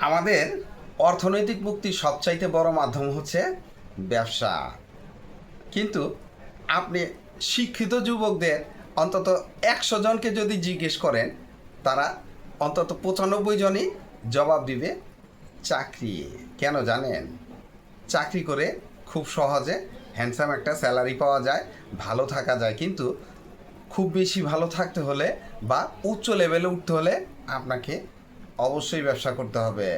আমাদের অর্থনৈতিক মুক্তির সবচাইতে বড় মাধ্যম হচ্ছে ব্যবসা। কিন্তু আপনি শিক্ষিত যুবকদের অন্তত একশো জনকে যদি জিজ্ঞেস করেন, তারা অন্তত পঁচানব্বই জনই জবাব দিবে, চাকরি। কেন জানেন? চাকরি করে খুব সহজে হ্যান্ডসাম একটা স্যালারি পাওয়া যায়, ভালো থাকা যায়। কিন্তু খুব বেশি ভালো থাকতে হলে বা উচ্চ লেভেলে উঠতে হলে আপনাকে অবশ্যই ব্যবসা করতে হবে।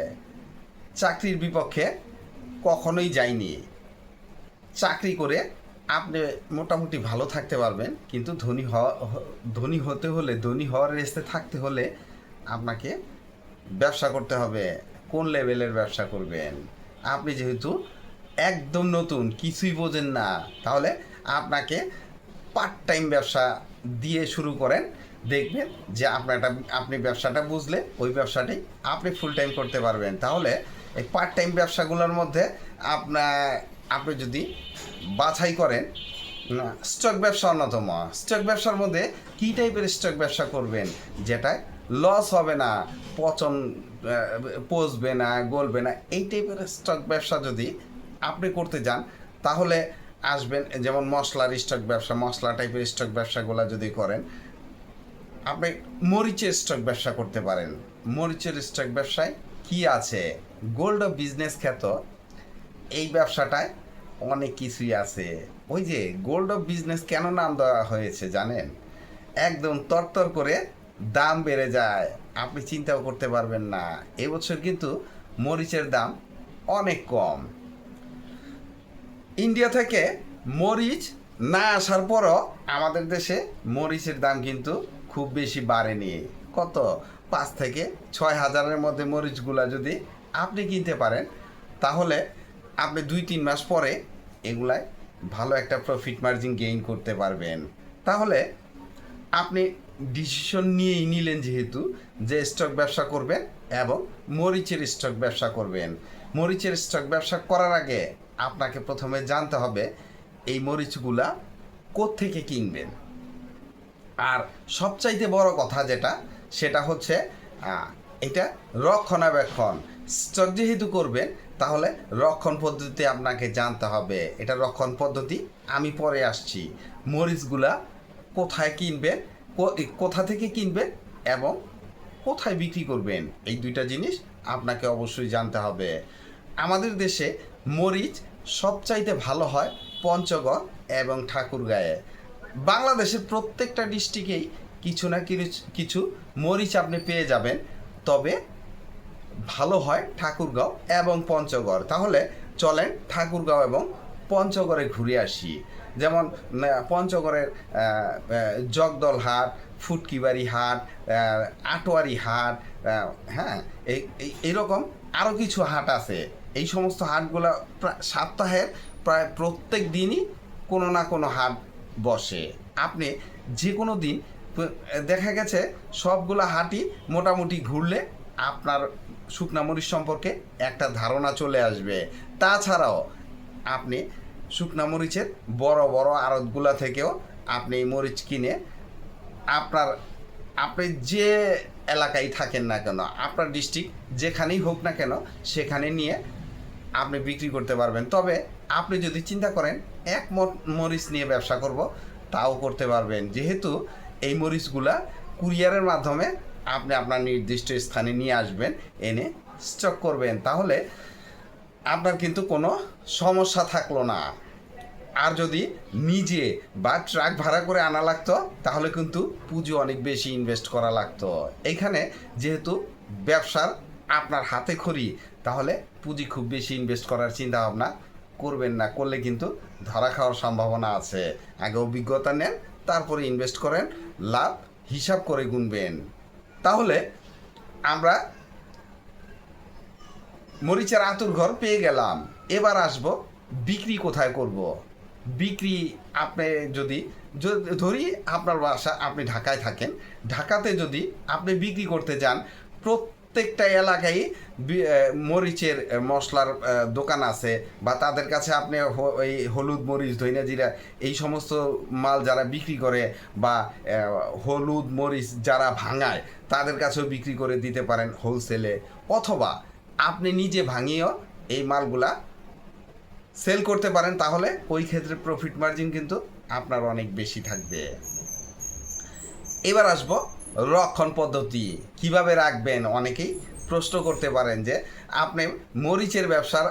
চাকরির বিপক্ষে কখনোই যাইনি। চাকরি করে আপনি মোটামুটি ভালো থাকতে পারবেন, কিন্তু ধনী হওয়া ধনী হতে হলে, ধনী হওয়ার রেস্তে থাকতে হলে আপনাকে ব্যবসা করতে হবে। কোন লেভেলের ব্যবসা করবেন? আপনি যেহেতু একদম নতুন, কিছুই বোঝেন না, তাহলে আপনাকে পার্ট টাইম ব্যবসা দিয়ে শুরু করেন। দেখবেন যে আপনার একটা, আপনি ব্যবসাটা বুঝলে, ওই ব্যবসাটাই আপনি ফুল টাইম করতে পারবেন। তাহলে এই পার্ট টাইম ব্যবসাগুলোর মধ্যে আপনার, আপনি যদি বাছাই করেন স্টক ব্যবসা অন্যতম। স্টক ব্যবসার মধ্যে কী টাইপের স্টক ব্যবসা করবেন? যেটায় লস হবে না, পচন পচবে না, গলবে না, এই টাইপের স্টক ব্যবসা যদি আপনি করতে যান, তাহলে আসবেন, যেমন মশলার স্টক ব্যবসা, মশলা টাইপের স্টক ব্যবসাগুলো যদি করেন আপনি মরিচের স্টক ব্যবসা করতে পারেন। মরিচের স্টক ব্যবসায় কি আছে? গোল্ড অফ বিজনেস খ্যাত। এই ব্যবসাটায় অনেক কিছুই আছে। ওই যে গোল্ড অফ বিজনেস কেন নাম দেওয়া হয়েছে জানেন? একদম তরতর করে দাম বেড়ে যায়। আপনি চিন্তাও করতে পারবেন না। এবছর কিন্তু মরিচের দাম অনেক কম। ইন্ডিয়া থেকে মরিচ না আসার পরও আমাদের দেশে মরিচের দাম কিন্তু খুব বেশি বাড়েনি। কত? পাঁচ থেকে ছয় হাজারের মধ্যে মরিচগুলা যদি আপনি কিনতে পারেন, তাহলে আপনি দুই, তিন মাস পরে এগুলায় ভালো একটা প্রফিট মার্জিন গেইন করতে পারবেন। তাহলে আপনি ডিসিশন নিয়েই নিলেন যেহেতু যে স্টক ব্যবসা করবেন এবং মরিচের স্টক ব্যবসা করবেন। মরিচের স্টক ব্যবসা করার আগে আপনাকে প্রথমে জানতে হবে, এই মরিচগুলা কোত্থেকে কিনবেন? আর সবচাইতে বড় কথা যেটা, সেটা হচ্ছে এটা রক্ষণাবেক্ষণ। স্টক যেহেতু করবেন, তাহলে রক্ষণ পদ্ধতি আপনাকে জানতে হবে। এটা রক্ষণ পদ্ধতি, আমি পরে আসছি। মরিচগুলা কোথায় কিনবেন কোথা থেকে কিনবেন এবং কোথায় বিক্রি করবেন, এই দুইটা জিনিস আপনাকে অবশ্যই জানতে হবে। আমাদের দেশে মরিচ সবচাইতে ভালো হয় পঞ্চগড় এবং ঠাকুরগাঁয়ে। বাংলাদেশের প্রত্যেকটা ডিস্ট্রিক্টেই কিছু না কিছু মরিচ আপনি পেয়ে যাবেন। তবে ভালো হয় ঠাকুরগাঁও এবং পঞ্চগড়। তাহলে চলেন ঠাকুরগাঁও এবং পঞ্চগড়ে ঘুরে আসি। যেমন পঞ্চগড়ের জগদল হাট, ফুটকিবাড়ি হাট আটোয়ারি হাট হ্যাঁ এই, এই- এইরকম আরও কিছু হাট আছে। এই সমস্ত হাটগুলো প্রায় সপ্তাহের প্রায় প্রত্যেক দিনই কোনো না কোনো হাট বসে। আপনি যে কোনো দিন, দেখা গেছে সবগুলো হাঁটি মোটামুটি ঘুরলে আপনার শুকনা মরিচ সম্পর্কে একটা ধারণা চলে আসবে। তাছাড়াও আপনি শুকনা মরিচের বড় বড় আড়তগুলা থেকেও আপনি এই মরিচ কিনে আপনার, আপনি যে এলাকায় থাকেন না কেন, আপনার ডিস্ট্রিক্ট যেখানেই হোক না কেন, সেখানে নিয়ে আপনি বিক্রি করতে পারবেন। তবে আপনি যদি চিন্তা করেন, এক মরিচ নিয়ে ব্যবসা করব, তাও করতে পারবেন। যেহেতু এই মরিচগুলা কুরিয়ারের মাধ্যমে আপনি আপনার নির্দিষ্ট স্থানে নিয়ে আসবেন, এনে স্টক করবেন। তাহলে আপনার কিন্তু কোনো সমস্যা থাকল না। আর যদি নিজে বা ট্রাক ভাড়া করে আনা লাগতো, তাহলে কিন্তু পুঁজি অনেক বেশি ইনভেস্ট করা লাগতো। এখানে যেহেতু ব্যবসার আপনার হাতে খড়ি, তাহলে পুঁজি খুব বেশি ইনভেস্ট করার চিন্তা ভাবনা করবেন না। করলে কিন্তু ধরা খাওয়ার সম্ভাবনা আছে। আগে অভিজ্ঞতা নেন, তারপরে ইনভেস্ট করেন, লাভ হিসাব করে গুনবেন। তাহলে আমরা মরিচের আতুর ঘর পেয়ে গেলাম। এবার আসব বিক্রি কোথায় করব? বিক্রি আপনি যদি ধরি আপনার বাসা, আপনি ঢাকায় থাকেন। ঢাকাতে যদি আপনি বিক্রি করতে যান প্রত্যেকটা এলাকায় মরিচের মশলার দোকান আছে বা তাদের কাছে আপনি এই হলুদ মরিচ, ধইনা জিরা, এই সমস্ত মাল যারা বিক্রি করে বা হলুদ মরিচ যারা ভাঙায়, তাদের কাছেও বিক্রি করে দিতে পারেন হোলসেলে অথবা আপনি নিজে ভাঙিয়েও এই মালগুলা সেল করতে পারেন, তাহলে ওই ক্ষেত্রে প্রফিট মার্জিন কিন্তু আপনার অনেক বেশি থাকবে। এবার আসব রক্ষণ পদ্ধতি কীভাবে রাখবেন অনেকেই প্রশ্ন করতে পারেন যে, আপনি মরিচের ব্যবসার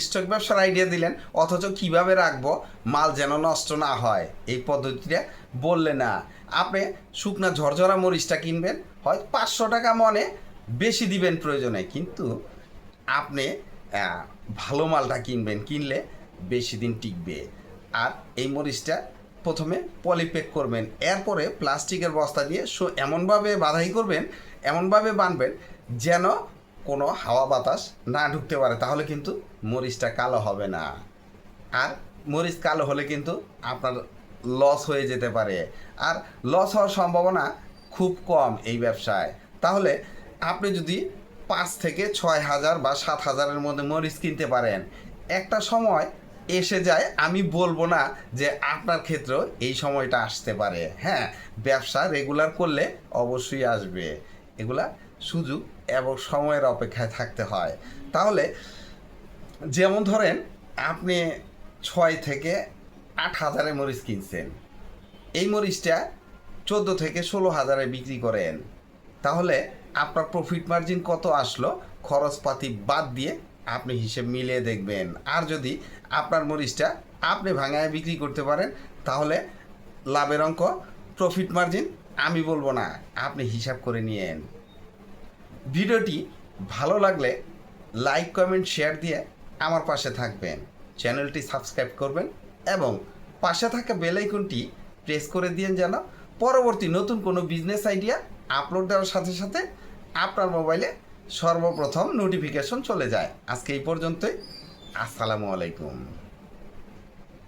স্টক ব্যবসার আইডিয়া দিলেন, অথচ কীভাবে রাখব? মাল যেন নষ্ট না হয়। এই পদ্ধতিটা বললে না। আপনি শুকনা ঝরঝরা মরিচটা কিনবেন, হয় পাঁচশো টাকা মনে বেশি দিবেন প্রয়োজনে। কিন্তু আপনি ভালো মালটা কিনবেন, কিনলে বেশি দিন টিকবে। আর এই মরিচটা প্রথমে পলিপ্যাক করবেন। এরপরে প্লাস্টিকের বস্তা দিয়ে সো- এমনভাবে বাধাই করবেন, এমনভাবে বানবেন যেন কোনো হাওয়া বাতাস না ঢুকতে পারে, তাহলে কিন্তু মরিচটা কালো হবে না। আর মরিচ কালো হলে কিন্তু আপনার লস হয়ে যেতে পারে। আর লস হওয়ার সম্ভাবনা খুব কম এই ব্যবসায়। তাহলে আপনি যদি পাঁচ থেকে ছয় হাজার বা সাত হাজারের মধ্যে মরিচ কিনতে পারেন, একটা সময় এসে যায়, আমি বলব না যে আপনার ক্ষেত্রেও এই সময়টা আসতে পারে। হ্যাঁ ব্যবসা রেগুলার করলে অবশ্যই আসবে। এগুলা সুযোগ এবং সময়ের অপেক্ষায় থাকতে হয়। তাহলে যেমন ধরেন, আপনি ছয় থেকে আট হাজারে মরিচ কিনছেন। এই মরিচটা চোদ্দ থেকে ষোলো হাজারে বিক্রি করেন। তাহলে আপনার প্রফিট মার্জিন কত আসলো? খরচপাতি বাদ দিয়ে আপনি হিসেব মিলিয়ে দেখবেন। আর যদি আপনার মরিচটা আপনি ভাঙায় বিক্রি করতে পারেন, তাহলে লাভের অঙ্ক প্রফিট মার্জিন আমি বলব না, আপনি হিসাব করে নিয়েন। ভিডিওটি ভালো লাগলে লাইক কমেন্ট শেয়ার দিয়ে আমার পাশে থাকবেন। চ্যানেলটি সাবস্ক্রাইব করবেন এবং পাশে থাকা বেল আইকনটি প্রেস করে দিন যেন পরবর্তী নতুন কোনো বিজনেস আইডিয়া আপলোড দেওয়ার সাথে সাথে আপনার মোবাইলে সর্বপ্রথম নোটিফিকেশন চলে যায়। আজকে এই পর্যন্তই। আসসালামু আলাইকুম।